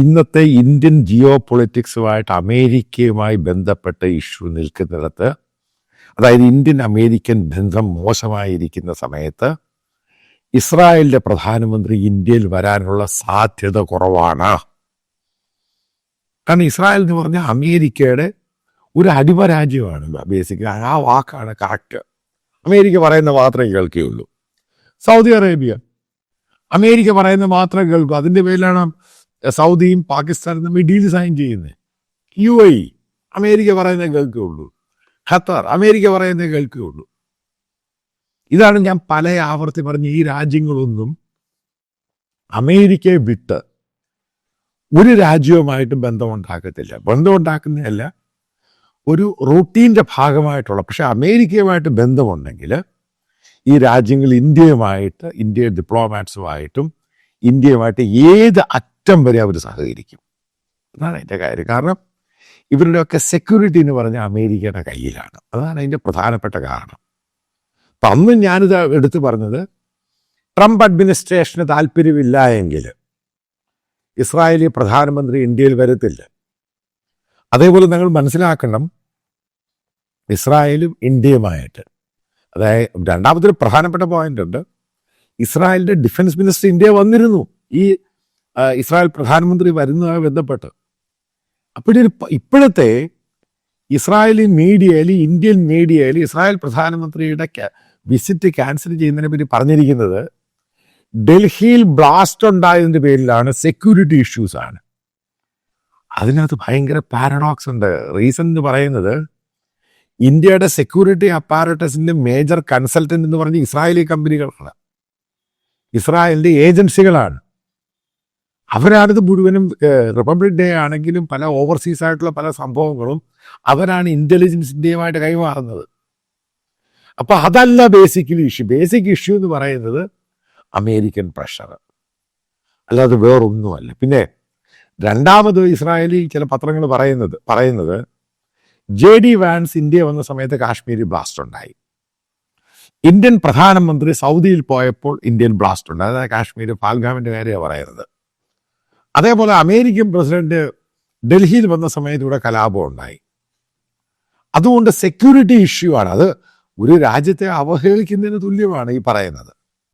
ഇന്നത്തെ ഇന്ത്യൻ ജിയോ പൊളിറ്റിക്സുമായിട്ട് അമേരിക്കയുമായി ബന്ധപ്പെട്ട ഇഷ്യൂ നിൽക്കുന്നിടത്ത് അതായത് ഇന്ത്യൻ അമേരിക്കൻ ബന്ധം മോശമായിരിക്കുന്ന സമയത്ത് ഇസ്രായേലിന്റെ പ്രധാനമന്ത്രി ഇന്ത്യയിൽ വരാനുള്ള സാധ്യത കുറവാണ്. കാരണം ഇസ്രായേൽ എന്ന് പറഞ്ഞാൽ അമേരിക്കയുടെ ഒരു അടിമ രാജ്യമാണ് ബേസിക്കലി ആ വാക്കാണ് കറക്റ്റ് അമേരിക്ക പറയുന്ന മാത്രമേ കേൾക്കുകയുള്ളൂ. Saudi Arabia. അമേരിക്ക പറയുന്ന മാത്രമേ കേൾക്കൂ. അതിന്റെ പേരിലാണ് സൗദിയും പാകിസ്ഥാനും തമ്മിൽ ഡീൽ സൈൻ ചെയ്യുന്നത് യു ഐ അമേരിക്ക പറയുന്നേ കേൾക്കുകയുള്ളൂ ഖത്തർ അമേരിക്ക പറയുന്നേ കേൾക്കുകയുള്ളൂ ഇതാണ് ഞാൻ പല ആവർത്തി പറഞ്ഞ ഈ രാജ്യങ്ങളൊന്നും അമേരിക്കയെ വിട്ട് ഒരു രാജ്യവുമായിട്ടും ബന്ധമുണ്ടാക്കത്തില്ല. ബന്ധമുണ്ടാക്കുന്നതല്ല ഒരു റൂട്ടീന്റെ ഭാഗമായിട്ടുള്ള പക്ഷെ അമേരിക്കയുമായിട്ട് ബന്ധമുണ്ടെങ്കിൽ ഈ രാജ്യങ്ങൾ ഇന്ത്യയുമായിട്ട് ഇന്ത്യയുടെ ഡിപ്ലോമാറ്റ്സുമായിട്ടും ഇന്ത്യയുമായിട്ട് ഏത് അറ്റം വരെ അവർ സഹകരിക്കും. അതാണ് അതിന്റെ കാര്യം. കാരണം ഇവരുടെയൊക്കെ സെക്യൂരിറ്റി എന്ന് പറഞ്ഞാൽ അമേരിക്കയുടെ കയ്യിലാണ്. അതാണ് അതിന്റെ പ്രധാനപ്പെട്ട കാരണം. അപ്പം അന്ന് ഞാനിത് എടുത്തു പറഞ്ഞത് ട്രംപ് അഡ്മിനിസ്ട്രേഷന് താല്പര്യമില്ല എങ്കിൽ ഇസ്രായേലി പ്രധാനമന്ത്രി ഇന്ത്യയിൽ വരത്തില്ല. അതേപോലെ നിങ്ങൾ മനസ്സിലാക്കണം ഇസ്രായേലും ഇന്ത്യയുമായിട്ട്. അതായത് രണ്ടാമതൊരു പ്രധാനപ്പെട്ട പോയിന്റ് ഉണ്ട്. ഇസ്രായേലിന്റെ ഡിഫൻസ് മിനിസ്റ്റർ ഇന്ത്യ വന്നിരുന്നു. ഈ ഇസ്രായേൽ പ്രധാനമന്ത്രി വരുന്നതുമായി ബന്ധപ്പെട്ട്. അപ്പോഴൊരു ഇപ്പോഴത്തെ ഇസ്രായേലി മീഡിയയിൽ ഇന്ത്യൻ മീഡിയയിൽ ഇസ്രായേൽ പ്രധാനമന്ത്രിയുടെ വിസിറ്റ് ക്യാൻസൽ ചെയ്യുന്നതിനെ പറ്റി പറഞ്ഞിരിക്കുന്നത് ഡൽഹിയിൽ ബ്ലാസ്റ്റ് ഉണ്ടായതിന്റെ പേരിലാണ് സെക്യൂരിറ്റി ഇഷ്യൂസ് ആണ്. അതിനകത്ത് ഭയങ്കര പാരഡോക്സ് ഉണ്ട്. റീസൺ എന്ന് പറയുന്നത് ഇന്ത്യയുടെ സെക്യൂരിറ്റി അപ്പാരറ്റസിന്റെ മേജർ കൺസൾട്ടന്റ് എന്ന് പറഞ്ഞ ഇസ്രായേലി കമ്പനികളാണ്. ഇസ്രായേലിന്റെ ഏജൻസികളാണ്. അവരാണിത് മുഴുവനും റിപ്പബ്ലിക് ഡേ ആണെങ്കിലും പല ഓവർസീസ് ആയിട്ടുള്ള പല സംഭവങ്ങളും അവരാണ് ഇന്റലിജൻസിന്റെയുമായിട്ട് കൈമാറുന്നത്. അപ്പോൾ അതല്ല ബേസിക്കലി ഇഷ്യൂ ബേസിക് ഇഷ്യൂ എന്ന് പറയുന്നത് അമേരിക്കൻ പ്രഷർ അല്ലാതെ വേറൊന്നുമല്ല. പിന്നെ രണ്ടാമത് ഇസ്രായേലി ചില പത്രങ്ങൾ പറയുന്നത് പറയുന്നത് ജെ ഡി വാൻസ് ഇന്ത്യ വന്ന സമയത്ത് കാശ്മീരിൽ ബ്ലാസ്റ്റ് ഉണ്ടായി. ഇന്ത്യൻ പ്രധാനമന്ത്രി സൗദിയിൽ പോയപ്പോൾ ഇന്ത്യൻ ബ്ലാസ്റ്റ് ഉണ്ടായി. അതായത് കാശ്മീർ പാൽഗാമിന്റെ കാര്യമാണ് പറയുന്നത്. അതേപോലെ അമേരിക്കൻ പ്രസിഡന്റ് ഡൽഹിയിൽ വന്ന സമയത്ത് ഇവിടെ കലാപം ഉണ്ടായി. അതുകൊണ്ട് സെക്യൂരിറ്റി ഇഷ്യൂ ആണ്. അത് ഒരു രാജ്യത്തെ അവഹേളിക്കുന്നതിന് തുല്യമാണ് ഈ പറയുന്നത്.